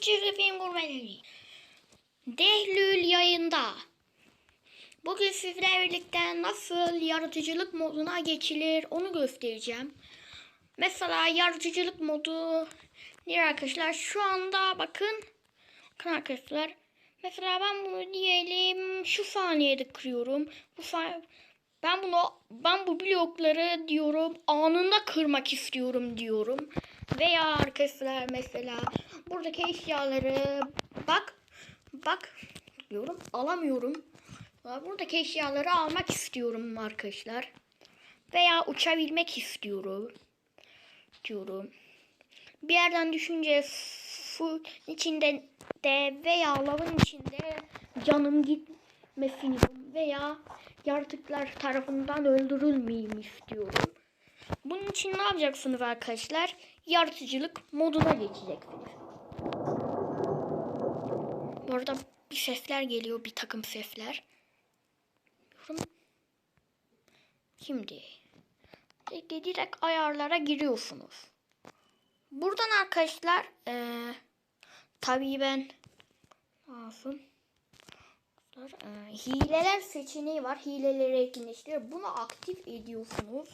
çizgi film gurmeleri. Dehlül yayında. Bugün sizlerle birlikte nasıl yaratıcılık moduna geçilir onu göstereceğim. Mesela yaratıcılık modu ne arkadaşlar? Şu anda bakın. Bakın arkadaşlar. Mesela ben bunu diyelim şu saniyede kırıyorum. Bu ben bunu ben bu blokları diyorum anında kırmak istiyorum diyorum. Veya arkadaşlar mesela buradaki eşyaları bak bak diyorum alamıyorum. Buradaki eşyaları almak istiyorum arkadaşlar. Veya uçabilmek istiyorum diyorum. Bir yerden düşünce su içinde de veya lavın içinde canım gitmesini veya yaratıklar tarafından öldürülmeyeyim istiyorum. Bunun için ne yapacaksınız arkadaşlar? Yaratıcılık moduna geçeceksiniz. Bu bir sesler geliyor, bir takım sesler. Şimdi direkt, ayarlara giriyorsunuz. Buradan arkadaşlar eee tabii ben lazım. Ee, hileler seçeneği var. Hileleri etkinleştiriyor. Bunu aktif ediyorsunuz.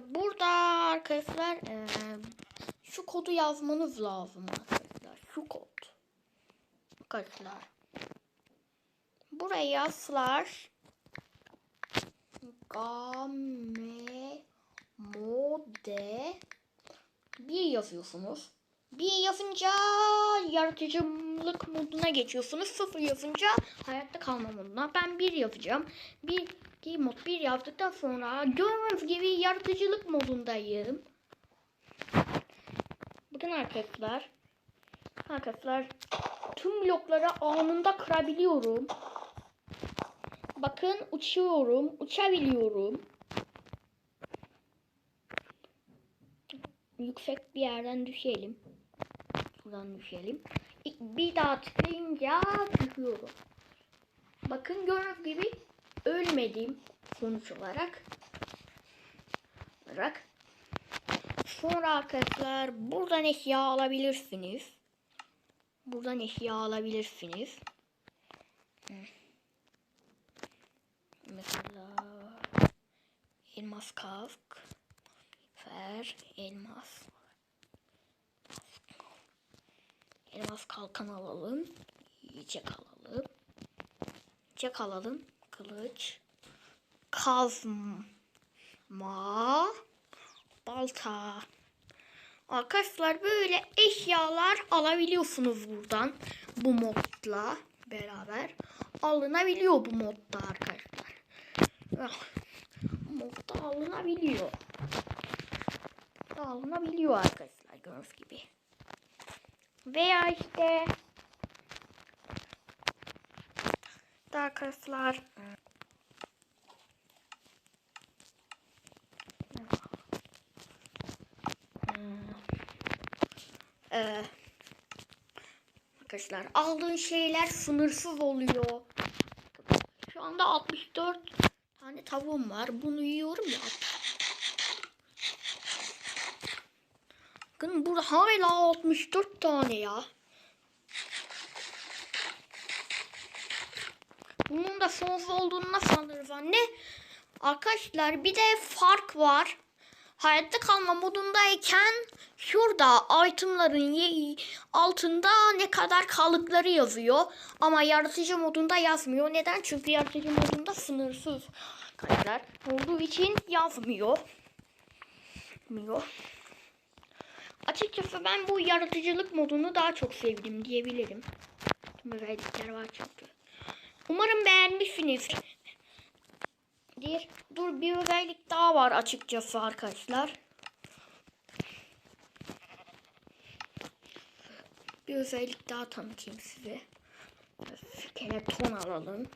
Burada arkadaşlar e, şu kodu yazmanız lazım arkadaşlar. Şu kod. Arkadaşlar. Buraya slash game mode bir yazıyorsunuz. Bir yazınca yaratıcılık moduna geçiyorsunuz. Sıfır yazınca hayatta kalma moduna. Ben bir yapacağım. Bir mod bir yaptıktan sonra gördüğünüz gibi yaratıcılık modundayım. Bakın arkadaşlar. Arkadaşlar tüm blokları anında kırabiliyorum. Bakın uçuyorum. Uçabiliyorum. Yüksek bir yerden düşelim. Buradan düşelim. Bir daha tıklayınca düşüyorum. Bakın gördüğünüz gibi ölmedim sonuç olarak. olarak. Sonra arkadaşlar buradan eşya alabilirsiniz. Buradan eşya alabilirsiniz. Mesela elmas kask, fer, elmas. Elmas kalkan alalım. Yiyecek alalım. Yiyecek alalım. Kılıç. Kazma. Balta. Arkadaşlar böyle eşyalar alabiliyorsunuz buradan. Bu modla beraber. Alınabiliyor bu modda arkadaşlar. Ah, modda alınabiliyor. Alınabiliyor arkadaşlar gördüğünüz gibi. Veya işte arkadaşlar ee, arkadaşlar aldığın şeyler sınırsız oluyor. Şu anda 64 tane tavuğum var. Bunu yiyorum ya. Bakın burada hala 64 tane ya. Bunun da sonsuz olduğunu nasıl anlarız anne? Arkadaşlar bir de fark var. Hayatta kalma modundayken şurada itemların altında ne kadar kaldıkları yazıyor. Ama yaratıcı modunda yazmıyor. Neden? Çünkü yaratıcı modunda sınırsız kadar olduğu için yazmıyor. Yazmıyor. Açıkçası ben bu yaratıcılık modunu daha çok sevdim diyebilirim. Tüm özellikler var çünkü. Umarım beğenmişsinizdir. Dur bir özellik daha var açıkçası arkadaşlar. Bir özellik daha tanıtayım size. Skeleton alalım.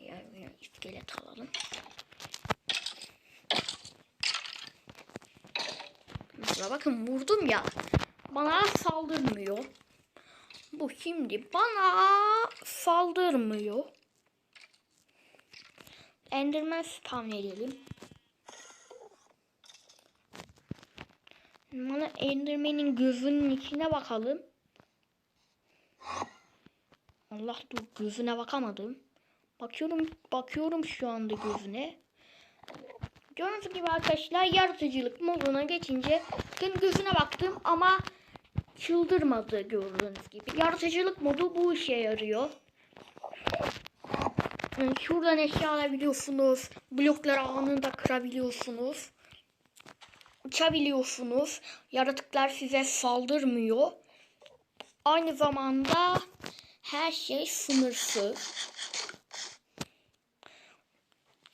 Yani iskelet alalım. Mesela bakın vurdum ya. Bana saldırmıyor. Bu şimdi bana saldırmıyor. Enderman spawn edelim. Bana Enderman'in gözünün içine bakalım. Allah dur gözüne bakamadım. Bakıyorum bakıyorum şu anda gözüne. Gördüğünüz gibi arkadaşlar yaratıcılık moduna geçince bakın gözüne baktım ama çıldırmadı gördüğünüz gibi. Yaratıcılık modu bu işe yarıyor. Şuradan eşya alabiliyorsunuz. Blokları anında kırabiliyorsunuz. Uçabiliyorsunuz. Yaratıklar size saldırmıyor. Aynı zamanda her şey sınırsız.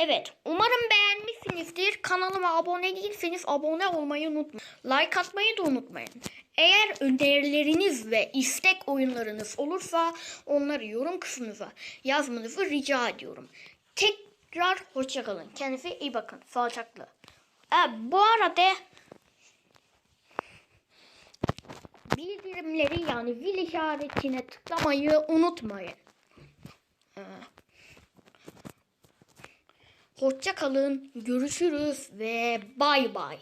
Evet, umarım beğenmişsinizdir. Kanalıma abone değilseniz abone olmayı unutmayın. Like atmayı da unutmayın. Eğer önerileriniz ve istek oyunlarınız olursa onları yorum kısmınıza yazmanızı rica ediyorum. Tekrar hoşçakalın. Kendinize iyi bakın. Sağlıcakla. Ha, bu arada bildirimleri yani zil işaretine tıklamayı unutmayın. Ee, Hoşça kalın. Görüşürüz ve bay bay.